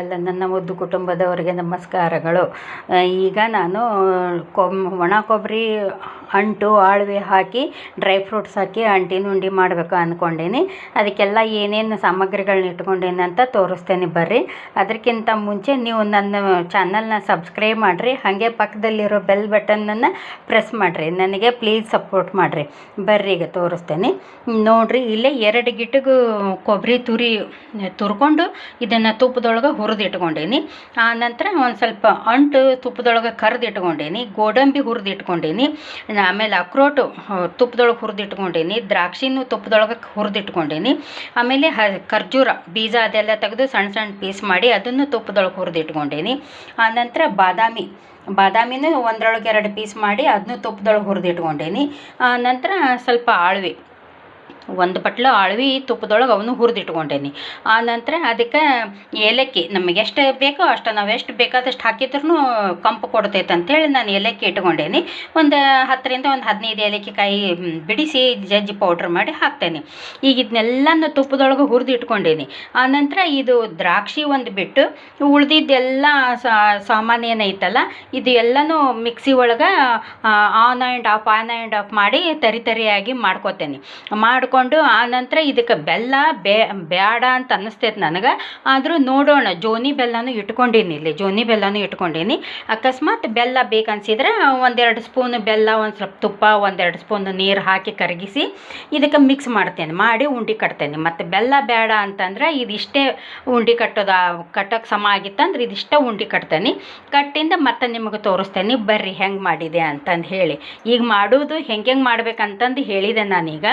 ಎಲ್ಲ ನನ್ನ ಮುದ್ದು ಕುಟುಂಬದವರಿಗೆ ನಮಸ್ಕಾರಗಳು. ಈಗ ನಾನು ಕೊಮ್, ಒಣ ಕೊಬ್ಬರಿ ಅಂಟು ಆಳ್ವೆ ಹಾಕಿ, ಡ್ರೈ ಫ್ರೂಟ್ಸ್ ಹಾಕಿ ಅಂಟಿನ ಉಂಡೆ ಮಾಡಬೇಕು ಅಂದ್ಕೊಂಡೀನಿ ಅದಕ್ಕೆಲ್ಲ ಏನೇನು ಸಾಮಗ್ರಿಗಳನ್ನ ಇಟ್ಕೊಂಡೀನಿ ಅಂತ ತೋರಿಸ್ತೇನೆ ಬರ್ರಿ. ಅದಕ್ಕಿಂತ ಮುಂಚೆ ನೀವು ನನ್ನ ಚಾನಲ್ನ ಸಬ್ಸ್ಕ್ರೈಬ್ ಮಾಡಿರಿ, ಹಾಗೆ ಪಕ್ಕದಲ್ಲಿರೋ ಬೆಲ್ ಬಟನನ್ನು ಪ್ರೆಸ್ ಮಾಡಿರಿ, ನನಗೆ ಪ್ಲೀಸ್ ಸಪೋರ್ಟ್ ಮಾಡಿರಿ. ಬರ್ರಿ ಈಗ ತೋರಿಸ್ತೇನೆ. ನೋಡಿರಿ, ಇಲ್ಲೇ ಎರಡು ಗಿಟ್ಟಿಗೂ ಕೊಬ್ಬರಿ ತುರಿ ತುರ್ಕೊಂಡು ಇದನ್ನು ತುಪ್ಪದೊಳಗೆ ಹುರಿದು ಆ ಆನಂತರ ಒಂದು ಸ್ವಲ್ಪ ಅಂಟು ತುಪ್ಪದೊಳಗೆ ಕರ್ದು ಇಟ್ಕೊಂಡೇನಿ ಗೋಡಂಬಿ ಹುರಿದು ಇಟ್ಕೊಂಡೀನಿ ಆಮೇಲೆ ಅಕ್ರೋಟು ತುಪ್ಪದೊಳಗೆ ಹುರಿದು ಇಟ್ಕೊಂಡೀನಿ ದ್ರಾಕ್ಷಿನೂ ತುಪ್ಪದೊಳಗೆ ಹುರಿದು ಇಟ್ಕೊಂಡೀನಿ ಆಮೇಲೆ ಖರ್ಜೂರ ಬೀಜ ಅದೆಲ್ಲ ತೆಗೆದು ಸಣ್ಣ ಸಣ್ಣ ಪೀಸ್ ಮಾಡಿ ಅದನ್ನು ತುಪ್ಪದೊಳಗೆ ಹುರಿದು ಆ ಆನಂತರ ಬಾದಾಮಿ. ಬಾದಾಮಿನೂ ಒಂದರೊಳಗೆ ಎರಡು ಪೀಸ್ ಮಾಡಿ ಅದನ್ನು ತುಪ್ಪದೊಳಗೆ ಹುರಿದು ಆ ನಂತರ ಸ್ವಲ್ಪ ಆಳ್ವಿ. ಒಂದು ಬಟ್ಲು ಅಳವಿ ತುಪ್ಪದೊಳಗೆ ಅವನು ಹುರಿದಿಟ್ಕೊಂಡೇನಿ. ನಂತರ ಅದಕ್ಕೆ ಏಲಕ್ಕಿ ನಮಗೆ ಎಷ್ಟು ಬೇಕೋ ಅಷ್ಟು ನಾವು ಎಷ್ಟು ಬೇಕಾದಷ್ಟು ಹಾಕಿದ್ರೂ ಕಂಪು ಕೊಡ್ತೈತೆ ಅಂತೇಳಿ ನಾನು ಏಲಕ್ಕಿ ಇಟ್ಕೊಂಡೇನಿ. ಒಂದು ಹತ್ತರಿಂದ ಒಂದು ಹದಿನೈದು ಏಲಕ್ಕಿ ಕಾಯಿ ಬಿಡಿಸಿ ಜಜ್ಜಿ ಪೌಡ್ರ್ ಮಾಡಿ ಹಾಕ್ತೇನೆ. ಈಗ ಇದನ್ನೆಲ್ಲನೂ ತುಪ್ಪದೊಳಗೆ ಹುರಿದು ಇಟ್ಕೊಂಡೇನಿ ನಂತರ ಇದು ದ್ರಾಕ್ಷಿ ಒಂದು ಬಿಟ್ಟು ಉಳ್ದಿದ್ದೆಲ್ಲ ಸಾಮಾನ್ಯ ಏನೈತಲ್ಲ, ಇದು ಎಲ್ಲನೂ ಮಿಕ್ಸಿ ಒಳಗೆ on and off on and off ಮಾಡಿ ತರಿ ತರಿಯಾಗಿ ಮಾಡ್ಕೊತೇನೆ. ಮಾಡಿಕೊಂಡು ಆನಂತರ ಇದಕ್ಕೆ ಬೆಲ್ಲ ಬೇ ಬೇಡ ಅಂತ ಅನ್ನಿಸ್ತೈತೆ ನನಗೆ. ಆದರೂ ನೋಡೋಣ, ಜೋನಿ ಬೆಲ್ಲನೂ ಇಟ್ಕೊಂಡೀನಿ ಇಲ್ಲಿ, ಜೋನಿ ಬೆಲ್ಲನೂ ಇಟ್ಕೊಂಡೀನಿ. ಅಕಸ್ಮಾತ್ ಬೆಲ್ಲ ಬೇಕನ್ಸಿದ್ರೆ ಒಂದೆರಡು ಸ್ಪೂನ್ ಬೆಲ್ಲ, ಒಂದು ಸ್ವಲ್ಪ ತುಪ್ಪ, ಒಂದೆರಡು ಸ್ಪೂನ್ ನೀರು ಹಾಕಿ ಕರಗಿಸಿ ಇದಕ್ಕೆ ಮಿಕ್ಸ್ ಮಾಡ್ತೇನೆ, ಮಾಡಿ ಉಂಡೆ ಕಟ್ತೇನೆ. ಮತ್ತು ಬೆಲ್ಲ ಬೇಡ ಅಂತಂದ್ರೆ ಇದಿಷ್ಟೇ ಉಂಡೆ ಕಟ್ಟೋದು ಕಟ್ಟೋಕ್ಕೆ ಸಮ ಆಗಿತ್ತಂದ್ರೆ ಇದಿಷ್ಟೇ ಉಂಡೆ ಕಟ್ತೇನೆ. ಕಟ್ಟಿಂದ ಮತ್ತೆ ನಿಮಗೆ ತೋರಿಸ್ತೇನೆ, ಬರ್ರಿ ಹೆಂಗೆ ಮಾಡಿದೆ ಅಂತಂದು ಹೇಳಿ. ಈಗ ಮಾಡೋದು ಹೆಂಗೆ ಹೆಂಗೆ ಮಾಡ್ಬೇಕಂತಂದು ಹೇಳಿದೆ ನಾನೀಗ.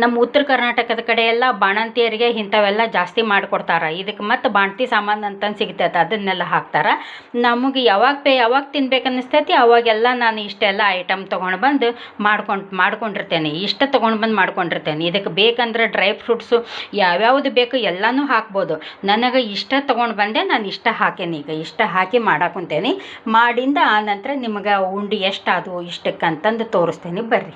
ನಮ್ಮ ಉತ್ತರ ಕರ್ನಾಟಕದ ಕಡೆ ಎಲ್ಲ ಬಾಣಂತಿಯರಿಗೆ ಇಂಥವೆಲ್ಲ ಜಾಸ್ತಿ ಮಾಡಿಕೊಡ್ತಾರೆ. ಇದಕ್ಕೆ ಮತ್ತು ಬಾಣ್ತಿ ಸಾಮಾನು ಅಂತಂದು ಸಿಗ್ತೈತೆ ಅದನ್ನೆಲ್ಲ ಹಾಕ್ತಾರೆ. ನಮಗೆ ಯಾವಾಗ ಬೇ ಯಾವಾಗ ತಿನ್ಬೇಕು ಅನ್ನಿಸ್ತೈತಿ, ಅವಾಗೆಲ್ಲ ನಾನು ಇಷ್ಟೆಲ್ಲ ಐಟಮ್ ತೊಗೊಂಡು ಬಂದು ಮಾಡ್ಕೊಂಡು, ಮಾಡ್ಕೊಂಡಿರ್ತೇನೆ. ಇಷ್ಟ ತೊಗೊಂಡು ಬಂದು ಮಾಡ್ಕೊಂಡಿರ್ತೇನೆ. ಇದಕ್ಕೆ ಬೇಕಂದ್ರೆ ಡ್ರೈ ಫ್ರೂಟ್ಸು ಯಾವ್ಯಾವ್ದು ಬೇಕು ಎಲ್ಲನೂ ಹಾಕ್ಬೋದು. ನನಗೆ ಇಷ್ಟ ತೊಗೊಂಡು ಬಂದೆ, ನಾನು ಇಷ್ಟ ಹಾಕೇನಿ. ಈಗ ಇಷ್ಟ ಹಾಕಿ ಮಾಡಾಕೊಂತೇನೆ. ಮಾಡಿಂದ ಆ ನಂತರ ನಿಮಗೆ ಉಂಡೆ ಎಷ್ಟಾದವು ಇಷ್ಟಕ್ಕಂತಂದು ತೋರಿಸ್ತೇನೆ. ಬರ್ರಿ.